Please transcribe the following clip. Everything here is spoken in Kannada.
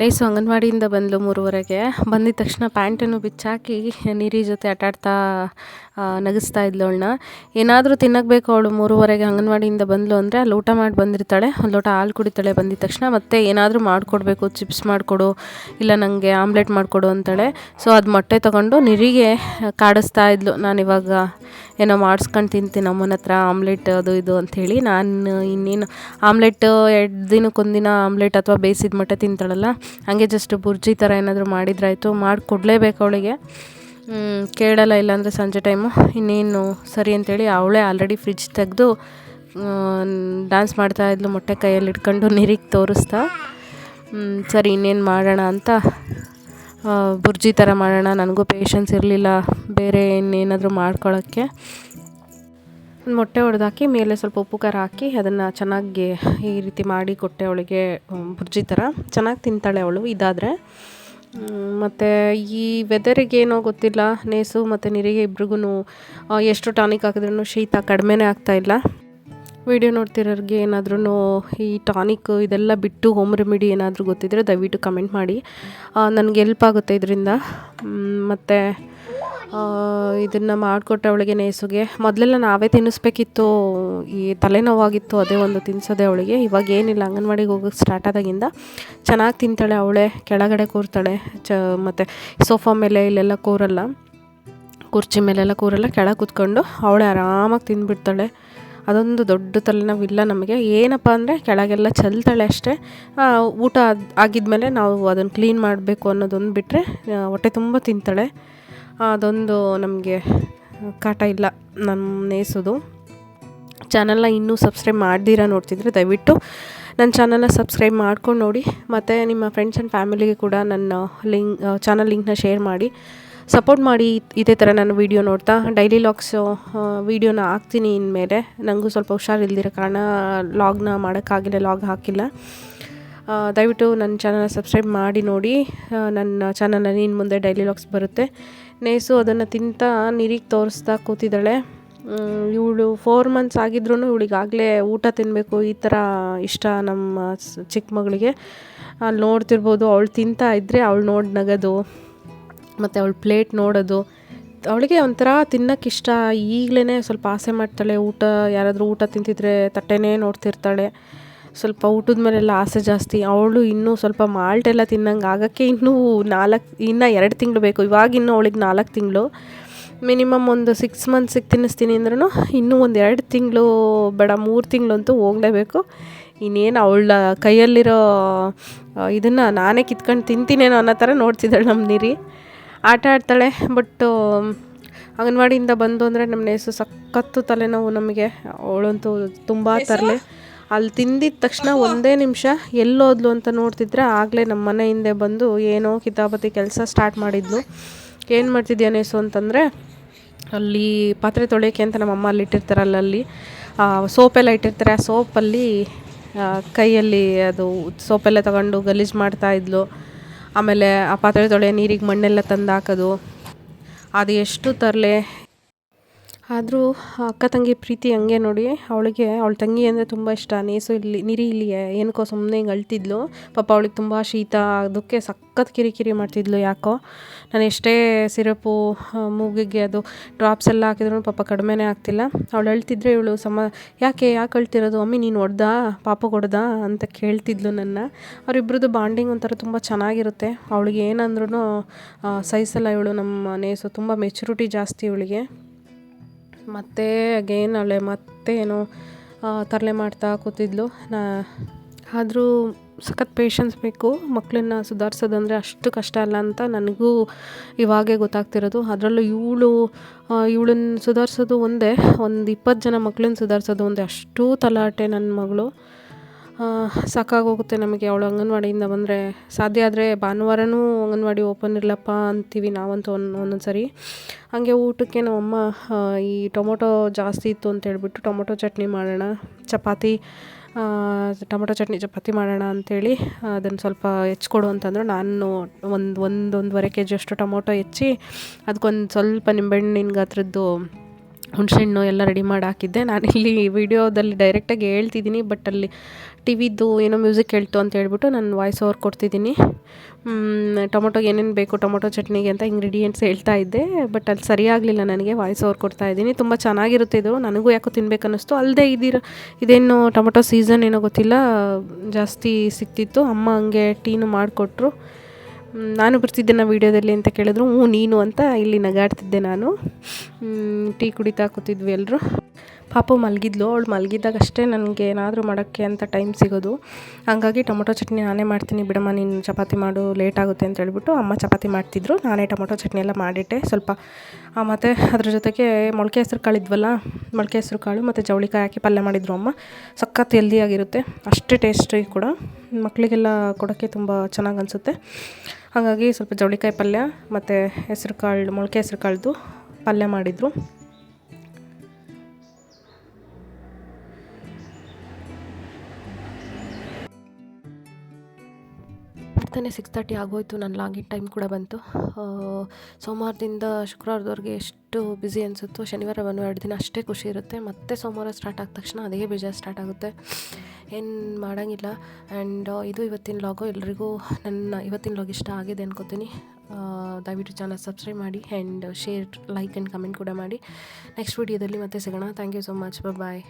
ನೈಸು ಅಂಗನವಾಡಿಯಿಂದ ಬಂದಳು ಮೂರುವರೆಗೆ. ಬಂದಿದ ತಕ್ಷಣ ಪ್ಯಾಂಟನ್ನು ಬಿಚ್ಚಾಕಿ ನೀರಿ ಜೊತೆ ಆಟಾಡ್ತಾ ನಗಿಸ್ತಾ ಇದ್ಲು ಅವಳನ್ನ. ಏನಾದರೂ ತಿನ್ನಕ್ಕೆ ಬೇಕು ಅವಳು ಮೂರುವರೆಗೆ ಅಂಗನವಾಡಿಯಿಂದ ಬಂದಳು ಅಂದರೆ ಅಲ್ಲಿ ಊಟ ಮಾಡಿ ಬಂದಿರ್ತಾಳೆ. ಒಂದು ಲೋಟ ಹಾಲು ಕುಡಿತಾಳೆ ಬಂದಿದ ತಕ್ಷಣ. ಮತ್ತೆ ಏನಾದರೂ ಮಾಡಿಕೊಡ್ಬೇಕು ಚಿಪ್ಸ್ ಮಾಡಿಕೊಡು, ಇಲ್ಲ ನನಗೆ ಆಮ್ಲೆಟ್ ಮಾಡಿಕೊಡು ಅಂತಾಳೆ. ಸೊ ಅದು ಮೊಟ್ಟೆ ತೊಗೊಂಡು ನಿರಿಗೆ ಕಾಡಿಸ್ತಾ ಇದ್ಲು ನಾನು ಇವಾಗ ಏನೋ ಮಾಡಿಸ್ಕೊಂಡು ತಿಂತೀನಿ ಅಮ್ಮನ ಹತ್ರ ಆಮ್ಲೆಟ್ ಅದು ಇದು ಅಂಥೇಳಿ ನಾನು ಇನ್ನೇನು ಆಮ್ಲೆಟ್ ಎರಡು ದಿನಕ್ಕೊಂದಿನ ಆಮ್ಲೆಟ್ ಅಥವಾ ಬೇಯಿಸಿದ ಮಟ್ಟ ತಿಂತಾಳಲ್ಲ, ಹಾಗೆ ಜಸ್ಟ್ ಬುರ್ಜಿ ಥರ ಏನಾದರೂ ಮಾಡಿದ್ರಾಯಿತು ಮಾಡಿ ಕೊಡಲೇಬೇಕು ಅವಳಿಗೆ ಕೇಳಲ್ಲ ಇಲ್ಲಾಂದರೆ ಸಂಜೆ ಟೈಮು ಇನ್ನೇನು ಸರಿ ಅಂತೇಳಿ ಅವಳೇ ಆಲ್ರೆಡಿ ಫ್ರಿಜ್ ತೆಗೆದು ಡ್ಯಾನ್ಸ್ ಮಾಡ್ತಾ ಇದ್ಲು, ಮೊಟ್ಟೆ ಕೈಯಲ್ಲಿ ಇಟ್ಕೊಂಡು ನೀರಿಗೆ ತೋರಿಸ್ತಾ. ಸರಿ ಇನ್ನೇನು ಮಾಡೋಣ ಅಂತ ಬುರ್ಜಿ ಥರ ಮಾಡೋಣ, ನನಗೂ ಪೇಷನ್ಸ್ ಇರಲಿಲ್ಲ ಬೇರೆ ಇನ್ನೇನಾದರೂ ಮಾಡ್ಕೊಳ್ಳೋಕ್ಕೆ ಮೊಟ್ಟೆ ಹೊಡೆದಾಕಿ ಮೇಲೆ ಸ್ವಲ್ಪ ಉಪ್ಪು ಖಾರ ಹಾಕಿ, ಅದನ್ನು ಚೆನ್ನಾಗಿ ಈ ರೀತಿ ಮಾಡಿ ಕೊಟ್ಟೆ ಅವಳಿಗೆ ಬುರ್ಜಿ ಥರ ಚೆನ್ನಾಗಿ ತಿಂತಾಳೆ ಅವಳು, ಇದಾದರೆ. ಮತ್ತು ಈ ವೆದರಿಗೇನೋ ಗೊತ್ತಿಲ್ಲ, ನೇಸು ಮತ್ತು ನಿರಿಗೆ ಇಬ್ರಿಗೂ ಎಷ್ಟು ಟಾನಿಕ್ ಹಾಕಿದ್ರೂ ಶೀತ ಕಡಿಮೆನೇ ಆಗ್ತಾಯಿಲ್ಲ ವಿಡಿಯೋ ನೋಡ್ತಿರೋರಿಗೆ ಏನಾದ್ರೂ ಈ ಟಾನಿಕ್ ಇದೆಲ್ಲ ಬಿಟ್ಟು ಹೋಮ್ ರೆಮಿಡಿ ಏನಾದರೂ ಗೊತ್ತಿದ್ದರೆ ದಯವಿಟ್ಟು ಕಮೆಂಟ್ ಮಾಡಿ. ನನಗೆ ಎಲ್ಪ್ ಆಗುತ್ತೆ ಇದರಿಂದ. ಮತ್ತು ಇದನ್ನು ಮಾಡಿಕೊಟ್ಟೆ ಅವಳಿಗೆ ನೇಸುಗೆ. ಮೊದಲೆಲ್ಲ ನಾವೇ ತಿನ್ನಿಸ್ಬೇಕಿತ್ತು. ಈ ತಲೆನೋವಾಗಿತ್ತು, ಅದೇ ಒಂದು ತಿನ್ಸೋದೆ ಅವಳಿಗೆ. ಇವಾಗ ಏನಿಲ್ಲ, ಅಂಗನವಾಡಿಗೆ ಹೋಗೋಕ್ಕೆ ಸ್ಟಾರ್ಟ್ ಆದಾಗಿಂದ ಚೆನ್ನಾಗಿ ತಿಂತಾಳೆ ಅವಳೆ, ಕೆಳಗಡೆ ಕೂರ್ತಾಳೆ, ಚ, ಮತ್ತು ಸೋಫಾ ಮೇಲೆ ಇಲ್ಲೆಲ್ಲ ಕೂರಲ್ಲ, ಕುರ್ಚಿ ಮೇಲೆಲ್ಲ ಕೂರಲ್ಲ, ಕೆಳಗೆ ಕೂತ್ಕೊಂಡು ಅವಳೆ ಆರಾಮಾಗಿ ತಿಂದ್ಬಿಡ್ತಾಳೆ. ಅದೊಂದು ದೊಡ್ಡ ತಲೆನೋವಿಲ್ಲ ನಮಗೆ. ಏನಪ್ಪ ಅಂದರೆ ಕೆಳಗೆಲ್ಲ ಚೆಲ್ತಾಳೆ ಅಷ್ಟೇ. ಊಟ ಆಗಿದ ಆಗಿದ್ಮೇಲೆ ನಾವು ಅದನ್ನು ಕ್ಲೀನ್ ಮಾಡಬೇಕು ಅನ್ನೋದೊಂದು ಬಿಟ್ಟರೆ ಹೊಟ್ಟೆ ತುಂಬ ತಿಂತಾಳೆ. ಅದೊಂದು ನಮಗೆ ಕಾಟ ಇಲ್ಲ ನಮ್ಮ ನೇಸೋದು ಚಾನಲ್ನ ಇನ್ನೂ ಸಬ್ಸ್ಕ್ರೈಬ್ ಮಾಡ್ದಿರ ನೋಡ್ತಿದ್ರೆ ದಯವಿಟ್ಟು ನನ್ನ ಚಾನಲ್ನ ಸಬ್ಸ್ಕ್ರೈಬ್ ಮಾಡ್ಕೊಂಡು ನೋಡಿ. ಮತ್ತು ನಿಮ್ಮ ಫ್ರೆಂಡ್ಸ್ ಆ್ಯಂಡ್ ಫ್ಯಾಮಿಲಿಗೆ ಕೂಡ ನನ್ನ ಲಿಂಕ್ ಚಾನಲ್ ಲಿಂಕ್ನ ಶೇರ್ ಮಾಡಿ. ಸಪೋರ್ಟ್ ಮಾಡಿ ಇದೇ ಥರ ನಾನು ವೀಡಿಯೋ ನೋಡ್ತಾ, ಡೈಲಿ ಲಾಗ್ಸ್ ವೀಡಿಯೋನ ಹಾಕ್ತೀನಿ ಇನ್ಮೇಲೆ. ನನಗೂ ಸ್ವಲ್ಪ ಹುಷಾರಿಲ್ದಿರೋ ಕಾರಣ ಲಾಗ್ನ ಮಾಡೋಕ್ಕಾಗಿಲ್ಲ, ಲಾಗ್ ಹಾಕಿಲ್ಲ. ದಯವಿಟ್ಟು ನನ್ನ ಚಾನಲ್ನ ಸಬ್ಸ್ಕ್ರೈಬ್ ಮಾಡಿ ನೋಡಿ. ನನ್ನ ಚಾನಲಲ್ಲಿ ಇನ್ನು ಮುಂದೆ ಡೈಲಿ ಲಾಗ್ಸ್ ಬರುತ್ತೆ. ನೇಸು ಅದನ್ನು ತಿಂತಾ, ನೀರಿಗೆ ತೋರಿಸ್ತಾ ಕೂತಿದ್ದಾಳೆ. ಇವಳು ಫೋರ್ ಮಂತ್ಸ್ ಆಗಿದ್ರೂ ಇವಳಿಗಾಗಲೇ ಊಟ ತಿನ್ನಬೇಕು ಈ ಥರ ಇಷ್ಟ ನಮ್ಮ ಚಿಕ್ಕ ಮಗಳಿಗೆ. ಅಲ್ಲಿ ನೋಡ್ತಿರ್ಬೋದು, ಅವಳು ತಿಂತಾ ಇದ್ದರೆ ಅವಳು ನೋಡಿ ನಗೋದು. ಮತ್ತು ಅವಳು ಪ್ಲೇಟ್ ನೋಡೋದು. ಅವಳಿಗೆ ಒಂಥರ ತಿನ್ನಕ್ಕೆ ಇಷ್ಟ. ಈಗಲೇ ಸ್ವಲ್ಪ ಆಸೆ ಮಾಡ್ತಾಳೆ. ಊಟ ಯಾರಾದರೂ ಊಟ ತಿಂತಿದ್ರೆ ತಟ್ಟೆನೇ ನೋಡ್ತಿರ್ತಾಳೆ. ಸ್ವಲ್ಪ ಊಟದ ಮೇಲೆಲ್ಲ ಆಸೆ ಜಾಸ್ತಿ. ಅವಳು ಇನ್ನೂ ಸ್ವಲ್ಪ ಮಾಲ್ಟೆಲ್ಲ ತಿನ್ನಂಗೆ ಆಗೋಕ್ಕೆ ಇನ್ನೂ ನಾಲ್ಕು, ಇನ್ನು ಎರಡು ತಿಂಗಳು ಬೇಕು. ಇವಾಗ ಇನ್ನೂ ಅವಳಿಗೆ ನಾಲ್ಕು ತಿಂಗಳು. ಮಿನಿಮಮ್ ಒಂದು ಸಿಕ್ಸ್ ಮಂತ್ಸಿಗೆ ತಿನ್ನಿಸ್ತೀನಿ ಅಂದ್ರೂ ಇನ್ನೂ ಒಂದು ಎರಡು ತಿಂಗಳು, ಬೇಡ, ಮೂರು ತಿಂಗಳಂತೂ ಹೋಗಲೇಬೇಕು. ಇನ್ನೇನು ಅವಳ ಕೈಯಲ್ಲಿರೋ ಇದನ್ನು ನಾನೇ ಕಿತ್ಕೊಂಡು ತಿಂತೀನೇನೋ ಅನ್ನೋ ಥರ ನೋಡ್ತಿದ್ದಾಳೆ ನಮ್ಮ ನೀರಿ. ಆಟ ಆಡ್ತಾಳೆ ಬಟ್ಟು ಅಂಗನವಾಡಿಯಿಂದ ಬಂದು ಅಂದರೆ ನಮ್ಮ ನೇಸು ಸಖತ್ತು ತಲೆನೋವು ನಮಗೆ. ಅವಳಂತೂ ತುಂಬ ತರಲೆ. ಅಲ್ಲಿ ತಿಂದಿದ ತಕ್ಷಣ ಒಂದೇ ನಿಮಿಷ ಎಲ್ಲೋದ್ಲು ಅಂತ ನೋಡ್ತಿದ್ರೆ ಆಗಲೇ ನಮ್ಮ ಮನೆ ಹಿಂದೆ ಬಂದು ಏನೋ ಕಿತಾಪತಿ ಕೆಲಸ ಸ್ಟಾರ್ಟ್ ಮಾಡಿದ್ಲು. ಏನು ಮಾಡ್ತಿದ್ಯಾ ನೇಸು ಅಂತಂದರೆ ಅಲ್ಲಿ ಪಾತ್ರೆ ತೊಳೆಯೋಕ್ಕೆ ಅಂತ ನಮ್ಮ ಅಮ್ಮ ಅಲ್ಲಿ ಇಟ್ಟಿರ್ತಾರಲ್ಲ ಅಲ್ಲಿ ಸೋಪೆಲ್ಲ ಇಟ್ಟಿರ್ತಾರೆ. ಆ ಸೋಪಲ್ಲಿ ಕೈಯಲ್ಲಿ ಅದು ಸೋಪೆಲ್ಲ ತಗೊಂಡು ಗಲೀಜು ಮಾಡ್ತಾ ಇದ್ಲು. ಆಮೇಲೆ ಆ ಪಾತ್ರೆ ತೊಳೆ ನೀರಿಗೆ ಮಣ್ಣೆಲ್ಲ ತಂದು ಹಾಕೋದು. ಅದು ಎಷ್ಟು ತರಲೆ ಆದರೂ ಅಕ್ಕ ತಂಗಿ ಪ್ರೀತಿ ಹಂಗೆ ನೋಡಿ ಅವಳಿಗೆ, ಅವಳ ತಂಗಿ ಅಂದರೆ ತುಂಬ ಇಷ್ಟ. ನೇಸು ಇಲ್ಲಿ, ನಿರಿ ಇಲ್ಲಿ ಏನಕ್ಕೋ ಸುಮ್ಮನೆ ಹಿಂಗೆ ಅಳ್ತಿದ್ಲು. ಪಾಪ ಅವಳಿಗೆ ತುಂಬ ಶೀತ, ಅದಕ್ಕೆ ಸಖತ್ ಕಿರಿಕಿರಿ ಮಾಡ್ತಿದ್ಲು ಯಾಕೋ. ನಾನು ಎಷ್ಟೇ ಸಿರಪು ಮೂಗಿಗೆ ಅದು ಡ್ರಾಪ್ಸ್ ಎಲ್ಲ ಹಾಕಿದ್ರು ಪಾಪ ಕಡಿಮೆನೇ ಆಗ್ತಿಲ್ಲ. ಅವಳು ಅಳ್ತಿದ್ರೆ ಇವಳು ಸಮ, ಯಾಕೆ ಯಾಕೆ ಅಳ್ತಿರೋದು? ಅಮ್ಮಿ ನೀನು ಹೊಡ್ದಾ? ಪಾಪ ಹೊಡ್ದಾ ಅಂತ ಕೇಳ್ತಿದ್ಲು ನನ್ನ. ಅವರಿಬ್ರದ್ದು ಬಾಂಡಿಂಗ್ ಒಂಥರ ತುಂಬ ಚೆನ್ನಾಗಿರುತ್ತೆ. ಅವಳಿಗೆ ಏನಂದ್ರೂ ಸಹಿಸಲ್ಲ ಇವಳು ನಮ್ಮ ನೇಸು ತುಂಬ ಮೆಚುರಿಟಿ ಜಾಸ್ತಿ ಇವಳಿಗೆ. ಮತ್ತೆ ಅಗೇನ್ ಅವಳೆ ಮತ್ತೆ ಏನೋ ತರಲೆ ಮಾಡ್ತಾ ಕೂತಿದ್ಲು. ನಾ, ಆದರೂ ಸಖತ್ ಪೇಷನ್ಸ್ ಬೇಕು. ಮಕ್ಕಳನ್ನ ಸುಧಾರಿಸೋದಂದರೆ ಅಷ್ಟು ಕಷ್ಟ ಅಲ್ಲ ಅಂತ ನನಗೂ ಇವಾಗೇ ಗೊತ್ತಾಗ್ತಿರೋದು. ಅದರಲ್ಲೂ ಇವಳು ಇವಳನ್ನ ಸುಧಾರಿಸೋದು ಒಂದೇ, ಒಂದು ಇಪ್ಪತ್ತು ಜನ ಮಕ್ಕಳನ್ನ ಸುಧಾರಿಸೋದು ಒಂದೇ. ಅಷ್ಟು ತಲಾಟೆ ನನ್ನ ಮಗಳು. ಸಾಕಾಗೋಗುತ್ತೆ ನಮಗೆ ಅವಳು ಅಂಗನವಾಡಿಯಿಂದ ಬಂದರೆ. ಸಾಧ್ಯ ಆದರೆ ಭಾನುವಾರನೂ ಅಂಗನವಾಡಿ ಓಪನ್ ಇರಲಪ್ಪ ಅಂತೀವಿ ನಾವಂತೂ ಒಂದು ಒಂದೊಂದು ಸರಿ ಹಾಗೆ ಊಟಕ್ಕೆ ನಮ್ಮಮ್ಮ ಈ ಟೊಮೊಟೊ ಜಾಸ್ತಿ ಇತ್ತು ಅಂತ ಹೇಳ್ಬಿಟ್ಟು ಟೊಮೊಟೊ ಚಟ್ನಿ ಮಾಡೋಣ, ಚಪಾತಿ ಟೊಮೊಟೊ ಚಟ್ನಿ, ಚಪಾತಿ ಮಾಡೋಣ ಅಂಥೇಳಿ ಅದನ್ನು ಸ್ವಲ್ಪ ಹೆಚ್ಕೊಡು ಅಂತಂದರು. ನಾನು ಒಂದು ಒಂದು ಒಂದೂವರೆ ಕೆ ಜಿಯಷ್ಟು ಟೊಮೊಟೊ ಹೆಚ್ಚಿ, ಅದಕ್ಕೊಂದು ಸ್ವಲ್ಪ ನಿಂಬೆಹಣ್ಣಿನ ಗಾತ್ರದ್ದು ಹುಣಸೆಹಣ್ಣು ಎಲ್ಲ ರೆಡಿ ಮಾಡಿ ಹಾಕಿದ್ದೆ. ನಾನು ಇಲ್ಲಿ ವಿಡಿಯೋದಲ್ಲಿ ಡೈರೆಕ್ಟಾಗಿ ಹೇಳ್ತಿದ್ದೀನಿ ಬಟ್ ಅಲ್ಲಿ ಟಿ ವಿದು ಏನೋ ಮ್ಯೂಸಿಕ್ ಹೇಳ್ತು ಅಂತ ಹೇಳ್ಬಿಟ್ಟು ನಾನು ವಾಯ್ಸ್ ಓವರ್ ಕೊಡ್ತಿದ್ದೀನಿ. ಟೊಮೊಟೊಗೆ ಏನೇನು ಬೇಕು, ಟೊಮೊಟೊ ಚಟ್ನಿಗೆ ಅಂತ ಇಂಗ್ರೀಡಿಯೆಂಟ್ಸ್ ಹೇಳ್ತಾ ಇದ್ದೆ ಬಟ್ ಅಲ್ಲಿ ಸರಿಯಾಗಲಿಲ್ಲ ನನಗೆ ವಾಯ್ಸ್ ಓವರ್ ಕೊಡ್ತಾ ಇದ್ದೀನಿ. ತುಂಬ ಚೆನ್ನಾಗಿರುತ್ತೆ ಇದು, ನನಗೂ ಯಾಕೋ ತಿನ್ಬೇಕು ಅನ್ನಿಸ್ತು ಅಲ್ಲದೆ ಇದಿರ, ಇದೇನು ಟೊಮೊಟೊ ಸೀಸನ್ ಏನೋ ಗೊತ್ತಿಲ್ಲ, ಜಾಸ್ತಿ ಸಿಕ್ತಿತ್ತು. ಅಮ್ಮ ಹಂಗೆ ಟೀನು ಮಾಡಿಕೊಟ್ರು. ನಾನು ಬರ್ತಿದ್ದೇನೆ ವೀಡಿಯೋದಲ್ಲಿ ಅಂತ ಕೇಳಿದ್ರು, ಹ್ಞೂ, ನೀನು ಅಂತ ಇಲ್ಲಿ ನಗಾಡ್ತಿದ್ದೆ ನಾನು. ಟೀ ಕುಡಿತಾ ಕೂತಿದ್ವಿ ಎಲ್ಲರೂ ಪಾಪು ಮಲಗಿದ್ಲು, ಅವಳು ಮಲಗಿದ್ದಾಗ ಅಷ್ಟೇ ನನಗೆ ಏನಾದರೂ ಮಾಡೋಕ್ಕೆ ಅಂತ ಟೈಮ್ ಸಿಗೋದು. ಹಾಗಾಗಿ ಟೊಮೊಟೊ ಚಟ್ನಿ ನಾನೇ ಮಾಡ್ತೀನಿ, ಬಿಡಮ್ಮ, ನೀನು ಚಪಾತಿ ಮಾಡು ಲೇಟ್ ಆಗುತ್ತೆ ಅಂತ ಹೇಳ್ಬಿಟ್ಟು ಅಮ್ಮ ಚಪಾತಿ ಮಾಡ್ತಿದ್ರು. ನಾನೇ ಟೊಮೊಟೊ ಚಟ್ನಿ ಎಲ್ಲ ಮಾಡಿಟ್ಟೆ ಸ್ವಲ್ಪ. ಮತ್ತು ಅದ್ರ ಜೊತೆಗೆ ಮೊಳಕೆ ಹೆಸ್ರು ಕಾಳು ಇದ್ವಲ್ಲ, ಮೊಳಕೆ ಹೆಸರು ಕಾಳು ಮತ್ತು ಜವಳಿಕಾಯಿ ಹಾಕಿ ಪಲ್ಯ ಮಾಡಿದ್ರು ಅಮ್ಮ. ಸಖತ್ ಹೆಲ್ದಿಯಾಗಿರುತ್ತೆ ಅಷ್ಟೇ ಟೇಸ್ಟಿ ಕೂಡ. ಮಕ್ಕಳಿಗೆಲ್ಲ ಕೊಡೋಕ್ಕೆ ತುಂಬ ಚೆನ್ನಾಗಿ ಅನಿಸುತ್ತೆ. ಹಾಗಾಗಿ ಸ್ವಲ್ಪ ಜವಳಿಕಾಯಿ ಪಲ್ಯ ಮತ್ತು ಹೆಸ್ರು ಕಾಳು ಮೊಳಕೆ ಹೆಸ್ರು ಕಾಳ್ದು ಪಲ್ಯ ಮಾಡಿದರು. ಬರ್ತಾನೆ ಸಿಕ್ಸ್ ತರ್ಟಿ ಆಗೋಯ್ತು, ನನ್ನ ಲಾಗಿನ್ ಟೈಮ್ ಕೂಡ ಬಂತು. ಸೋಮವಾರದಿಂದ ಶುಕ್ರವಾರದವರೆಗೆ ಎಷ್ಟು ಬ್ಯುಸಿ ಅನಿಸುತ್ತೋ, ಶನಿವಾರ ಭಾನುವಾರ ಎರಡು ದಿನ ಅಷ್ಟೇ ಖುಷಿ ಇರುತ್ತೆ. ಮತ್ತೆ ಸೋಮವಾರ ಸ್ಟಾರ್ಟ್ ಆದ ತಕ್ಷಣ ಅದೇ ಬೇಜಾರು ಸ್ಟಾರ್ಟ್ ಆಗುತ್ತೆ. ಏನು ಮಾಡೋಂಗಿಲ್ಲ. ಆ್ಯಂಡ್ ಇದು ಇವತ್ತಿನ ಲಾಗು ಎಲ್ರಿಗೂ ನನ್ನ ಇವತ್ತಿನ ಲಾಗ್ ಇಷ್ಟ ಆಗಿದೆ ಅನ್ಕೋತೀನಿ. ದಯವಿಟ್ಟು ಚಾನಲ್ ಸಬ್ಸ್ಕ್ರೈಬ್ ಮಾಡಿ and share like and comment ಕೂಡ ಮಾಡಿ. ನೆಕ್ಸ್ಟ್ ವೀಡಿಯೋದಲ್ಲಿ ಮತ್ತೆ ಸಿಗೋಣ. Thank you so much bye